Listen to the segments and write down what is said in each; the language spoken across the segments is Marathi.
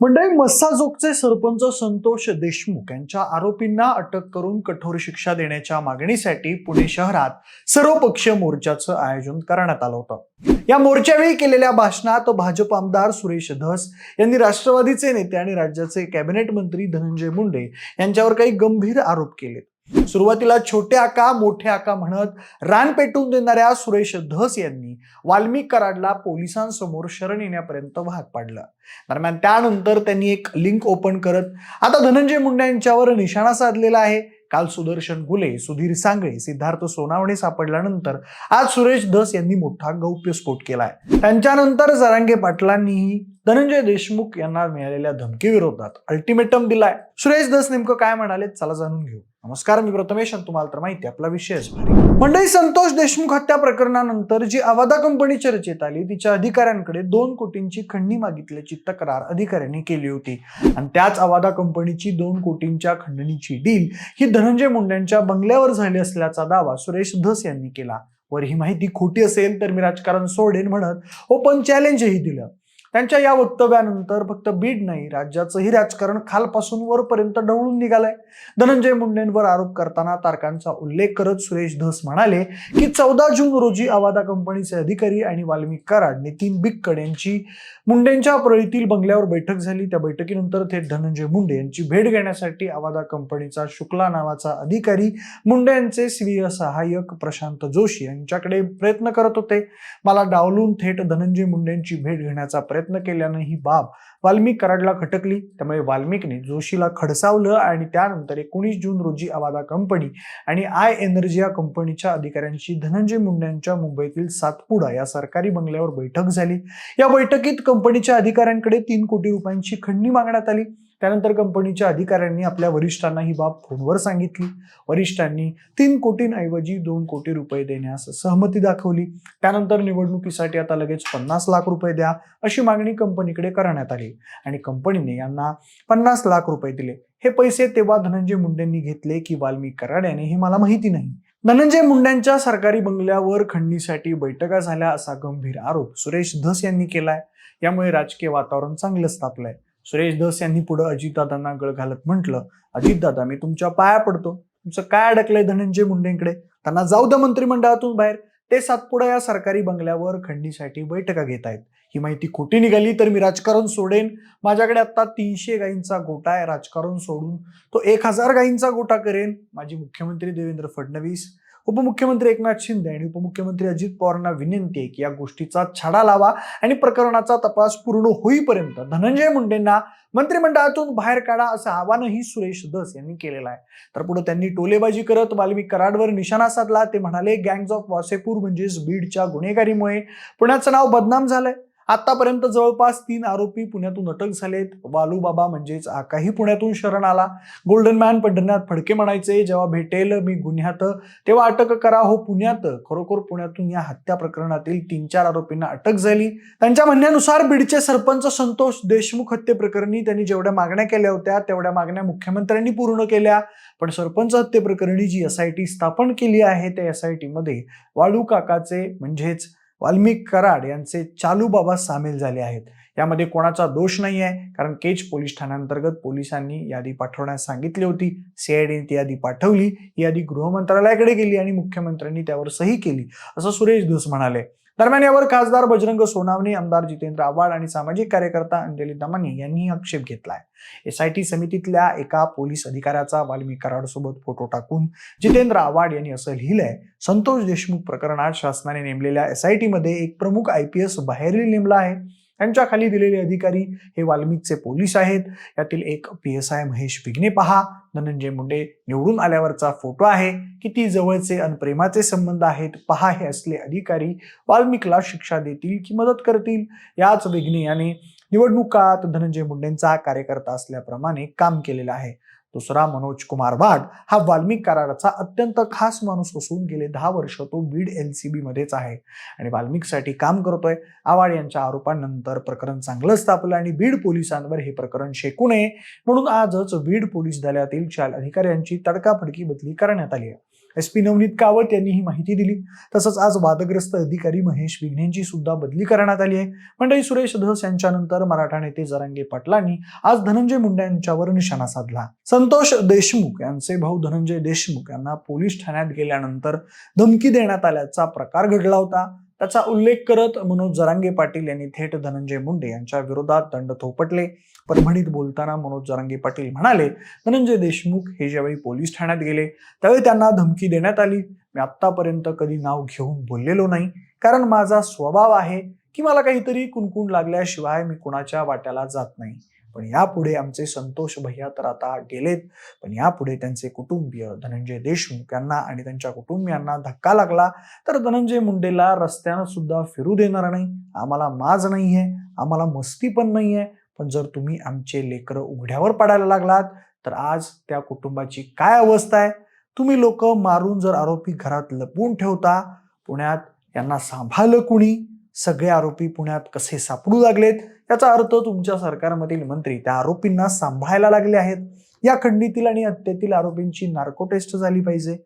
मंडळी मस्साजोगचे सरपंच संतोष देशमुख यांच्या आरोपींना अटक करून कठोर शिक्षा देण्याच्या मागणीसाठी पुणे शहरात सर्वपक्षीय मोर्चाचं आयोजन करण्यात आलं होतं. या मोर्चावेळी केलेल्या भाषणात भाजप आमदार सुरेश धस यांनी राष्ट्रवादीचे नेते आणि राज्याचे कॅबिनेट मंत्री धनंजय मुंडे यांच्यावर काही गंभीर आरोप केले सुरुवातीला छोटे आका मोठे आका म्हणत रान पेटून देणाऱ्या सुरेश धस यांनी वाल्मिक कराडला पोलिसांसमोर शरण येण्यापर्यंत भाग पाडलं. दरम्यान त्यानंतर त्यांनी एक लिंक ओपन करत आता धनंजय मुंडे यांच्यावर निशाणा साधलेला आहे. काल सुदर्शन गुले सुधीर सांगळे सिद्धार्थ सोनावणे सापडल्यानंतर आज सुरेश धस यांनी मोठा गौप्यस्फोट केलाय. त्यांच्यानंतर जरांगे पाटलांनीही धनंजय देशमुख यांना मिळालेल्या धमकी विरोधात अल्टिमेटम दिलाय. सुरेश धस नेमकं काय म्हणाले? चला जाणून घेऊ. नमस्कार मी प्रथमेश आणि तुम्हाला तर माहिती आपला विषयच भारी. मंडळी संतोष देशमुख हत्या प्रकरणानंतर जी अवादा कंपनी चर्चेत आली तिच्या अधिकाऱ्यांकडे दोन कोटींची खंडणी मागितल्याची तक्रार अधिकाऱ्यांनी केली होती. आणि त्याच अवादा कंपनीची दोन कोटींच्या खंडणीची डील ही धनंजय मुंडेंच्या बंगल्यावर झाली असल्याचा दावा सुरेश धस यांनी केला. वर ही माहिती खोटी असेल तर मी राजकारण सोडेन म्हणत ओपन चॅलेंजही दिलं. त्यांच्या या वक्तव्यानंतर फक्त बीड नाही राज्याचंही राजकारण खालपासून वरपर्यंत ढवळून निघालंय. धनंजय मुंडेंवर आरोप करताना तारकांचा उल्लेख करत सुरेश धस म्हणाले की चौदा जून रोजी अवादा कंपनीचे अधिकारी आणि वाल्मिक कराड नितीन बिक्कड यांची मुंडेंच्या परळीतील बंगल्यावर बैठक झाली. त्या बैठकीनंतर थेट धनंजय मुंडे यांची भेट घेण्यासाठी अवादा कंपनीचा शुक्ला नावाचा अधिकारी मुंडे यांचे स्वीय सहाय्यक प्रशांत जोशी यांच्याकडे प्रयत्न करत होते. मला डावलून थेट धनंजय मुंडेंची भेट घेण्याचा प्रयत्न केल्यानं ही बाब वाल्मिक कराडला खटकली. त्यामुळे वाल्मिकने जोशीला खडसावलं आणि त्यानंतर एकोणीस जून रोजी अवादा कंपनी आणि आय एनर्जी या कंपनीच्या अधिकाऱ्यांची धनंजय मुंडेंच्या मुंबईतील सातपुडा या सरकारी बंगल्यावर बैठक झाली. या बैठकीत कंपनीच्या अधिकाऱ्यांकडे तीन कोटी रुपयांची खंडणी मागण्यात आली. त्यानंतर कंपनीच्या अधिकाऱ्यांनी आपल्या वरिष्ठांना ही बाब फोनवर सांगितली. वरिष्ठांनी तीन कोटींऐवजी दोन कोटी रुपये देण्यास सहमती दाखवली. त्यानंतर निवडणुकीसाठी आता लगेच पन्नास लाख रुपये द्या अशी मागणी कंपनीकडे करण्यात आली आणि कंपनीने यांना पन्नास लाख रुपये दिले. हे पैसे तेव्हा धनंजय मुंडेंनी घेतले की वाल्मिक कराड याने हे मला माहिती नाही. धनंजय मुंडेंच्या सरकारी बंगल्यावर खंडणीसाठी बैठका झाल्या असा गंभीर आरोप सुरेश धस यांनी केलाय. यामुळे राजकीय वातावरण चांगलंच तापलंय. सुरेश धस यांनी पुढं अजितदादांना गळ घालत म्हटलं अजितदादा मी तुमच्या पाया पडतो. तुमचं काय अडकलंय धनंजय मुंडेंकडे? त्यांना जाऊ द मंत्रिमंडळातून बाहेर. ते सातपुडा या सरकारी बंगल्यावर खंडीसाठी बैठका घेत आहेत. ही माहिती खोटी निघाली तर मी राजकारण सोडेन. माझ्याकडे आता तीनशे गायींचा गोटा आहे. राजकारण सोडून तो एक हजार गायींचा गोटा करेन. माझी मुख्यमंत्री देवेंद्र फडणवीस उपमुख्यमंत्री एकनाथ शिंदे आणि उपमुख्यमंत्री अजित पवारांना विनंती आहे की या गोष्टीचा छडा लावा आणि प्रकरणाचा तपास पूर्ण होईपर्यंत धनंजय मुंडेंना मंत्रिमंडळातून बाहेर काढा असं आवाहनही सुरेश दस यांनी केलेलं आहे. तर पुढे त्यांनी टोलेबाजी करत वाल्मिक कराडवर निशाणा साधला. ते म्हणाले गँग्स ऑफ वासेपूर म्हणजेच बीडच्या गुन्हेगारीमुळे. पुण्याचं नाव बदनाम झालंय. आतापर्यंत जवळपास तीन आरोपी पुण्यातून अटक झालेत. वालूबाबा म्हणजेच आकाही पुण्यातून शरण आला. गोल्डन मॅन पंढरनाथ फडके म्हणायचे जेव्हा भेटेल मी गुन्ह्यात. तेव्हा अटक करा हो पुण्यात. खरोखर पुण्यातून या हत्या प्रकरणातील तीन चार आरोपींना अटक झाली. त्यांच्या म्हणण्यानुसार बीडचे सरपंच संतोष देशमुख हत्येप्रकरणी त्यांनी जेवढ्या मागण्या केल्या होत्या तेवढ्या मागण्या मुख्यमंत्र्यांनी पूर्ण केल्या. पण सरपंच हत्येप्रकरणी जी एस आय टी स्थापन केली आहे त्या एस आय टी मध्ये वाळू काकाचे म्हणजेच वाल्मिक कराड यांचे चालू बाबा सामील झाले आहेत. यामध्ये कोणाचा दोष नाही आहे कारण केज पोलीस ठाण्याअंतर्गत पोलिसांनी यादी पाठवण्यास सांगितली होती. सीआयडीने ती यादी पाठवली. ही यादी गृह मंत्रालयाकडे गेली आणि मुख्यमंत्र्यांनी त्यावर सही केली असं सुरेश धस म्हणाले. दरम्यान यावर खासदार बजरंग सोनावणे आमदार जितेंद्र आव्हाड आणि सामाजिक कार्यकर्ता अंजली दमानी यांनी आक्षेप घेतलाय. एस आय टी समितीतल्या एका पोलीस अधिकाऱ्याचा वाल्मी कराडसोबत फोटो टाकून जितेंद्र आव्हाड यांनी असं लिहिलंय. संतोष देशमुख प्रकरणात शासनाने नेमलेल्या एस आय टी मध्ये एक प्रमुख आय पी एस बाहेरील नेमला आहे. त्यांच्या खाली दिलेले अधिकारी हे वाल्मिकचे पोलीस आहेत. यातील एक P S I Mahesh Vighne पहा. धनंजय मुंडे निवडून आल्यावरचा फोटो आहे. किती जवळचे आणि प्रेमाचे संबंध आहेत पहा हे असले अधिकारी वाल्मिकला शिक्षा देतील की मदत करतील? याच विघ्ने याने निवडणुकात धनंजय मुंडेंचा कार्यकर्ता असल्याप्रमाणे काम केलेलं आहे. दुसरा मनोज कुमार वाघ हा वाल्मिक कराराचा अत्यंत खास माणूस असून गेले दहा वर्ष तो बीड एल सी बी मध्येच आहे. आणि वाल्मिकसाठी काम करतोय. आवाड यांच्या आरोपांनंतर प्रकरण चांगलंच तापलं आणि बीड पोलिसांवर हे प्रकरण शेकू नये. म्हणून आजच बीड पोलीस दलातील चार अधिकाऱ्यांची तडकाफडकी बदली करण्यात आली आहे. एस पी नवनीत कावत यांनी ही माहिती दिली. तसंच आज वादग्रस्त अधिकारी महेश विघ्नेंची सुद्धा बदली करण्यात आली आहे. मंडळी सुरेश धस यांच्यानंतर मराठा नेते जरांगे पाटलांनी आज धनंजय मुंडे यांच्यावर निशाणा साधला. संतोष देशमुख यांचे भाऊ धनंजय देशमुख यांना पोलीस ठाण्यात गेल्यानंतर धमकी देण्यात आल्याचा प्रकार घडला होता. त्याचा उल्लेख करत मनोज जरांगे पाटील यांनी थेट धनंजय मुंडे यांच्या विरोधात दंड थोपटले. परभणीत बोलताना मनोज जरांगे पाटील म्हणाले धनंजय देशमुख हे ज्यावेळी पोलीस ठाण्यात गेले त्यावेळी त्यांना धमकी देण्यात आली. मी आत्तापर्यंत कधी नाव घेऊन बोललेलो नाही. कारण माझा स्वभाव आहे की मला काहीतरी कुणकुण लागल्याशिवाय मी कुणाच्या वाट्याला जात नाही. पण यापुढे आमचे संतोष भैया तर आता गेलेत. पण यापुढे त्यांचे कुटुंबीय धनंजय देशमुख यांना आणि त्यांच्या कुटुंबियांना धक्का लागला तर धनंजय मुंडेला रस्त्यानं सुद्धा फिरू देणार नाही. आम्हाला माज नाही आहे आम्हाला मस्ती पण नाही आहे पण जर तुम्ही आमचे लेकरं उघड्यावर पडायला लागलात तर आज त्या कुटुंबाची काय अवस्था आहे? तुम्ही लोक मारून जर आरोपी घरात लपवून ठेवता पुण्यात यांना सांभाळलं कुणी? सगळे आरोपी पुण्यात कसे सापडू लागलेत याचा अर्थ तुमच्या सरकारमधील मंत्री त्या आरोपींना सांभाळायला लागले आहेत. या खंडीतील आणि हत्येतील आरोपींची नार्को टेस्ट झाली पाहिजे.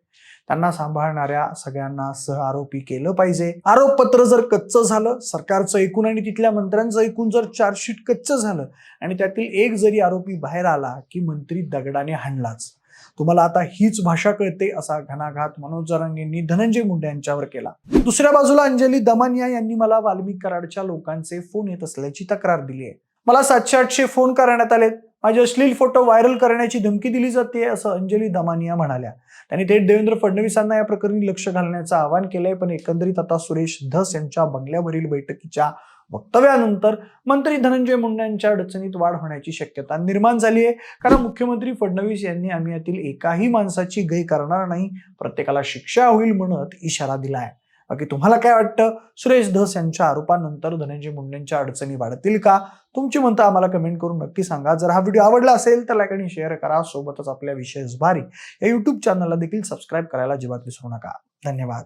त्यांना सांभाळणाऱ्या सगळ्यांना सह आरोपी केलं पाहिजे. आरोपपत्र जर कच्चं झालं सरकारचं ऐकून आणि तिथल्या मंत्र्यांचं ऐकून जर चार्जशीट कच्चं झालं आणि त्यातील एक जरी आरोपी बाहेर आला की मंत्री दगडाने हाणलाच. तुम्हाला आता हीच भाषा कळते असा घणाघात मनोज जरांगेंनी धनंजय मुंडे यांच्यावर केला. दुसऱ्या बाजूला अंजली दमानिया यांनी मला वाल्मिक कराडच्या लोकांचे फोन येत असल्याची तक्रार दिली आहे मला सातशे आठशे फोन करण्यात आलेत. माझे अश्लील फोटो व्हायरल करण्याची धमकी दिली जाते असं अंजली दमानिया म्हणाल्या. त्यांनी थेट देवेंद्र फडणवीसांना या प्रकरणी लक्ष घालण्याचं आवाहन केलंय पण एकंदरीत आता सुरेश धस यांच्या बंगल्यावरील बैठकीच्या वक्तव्यानंतर मंत्री धनंजय मुंडेंच्या अडचणीत वाढ होण्याची शक्यता निर्माण झाली आहे. कारण मुख्यमंत्री फडणवीस यांनी आम्ही यातील एकाही माणसाची गय करणार नाही प्रत्येकाला शिक्षा होईल म्हणत इशारा दिला आहे बाकी तुम्हाला काय वाटतं? सुरेश धस यांच्या आरोपानंतर धनंजय मुंडेंच्या अडचणी वाढतील का? तुमची म्हणतं आम्हाला कमेंट करून नक्की सांगा. जर हा व्हिडिओ आवडला असेल तर लाईक आणि शेअर करा. सोबतच आपल्या विशेष भारी या युट्यूब चॅनलला देखील सबस्क्राईब करायला अजिबात विसरू नका. धन्यवाद.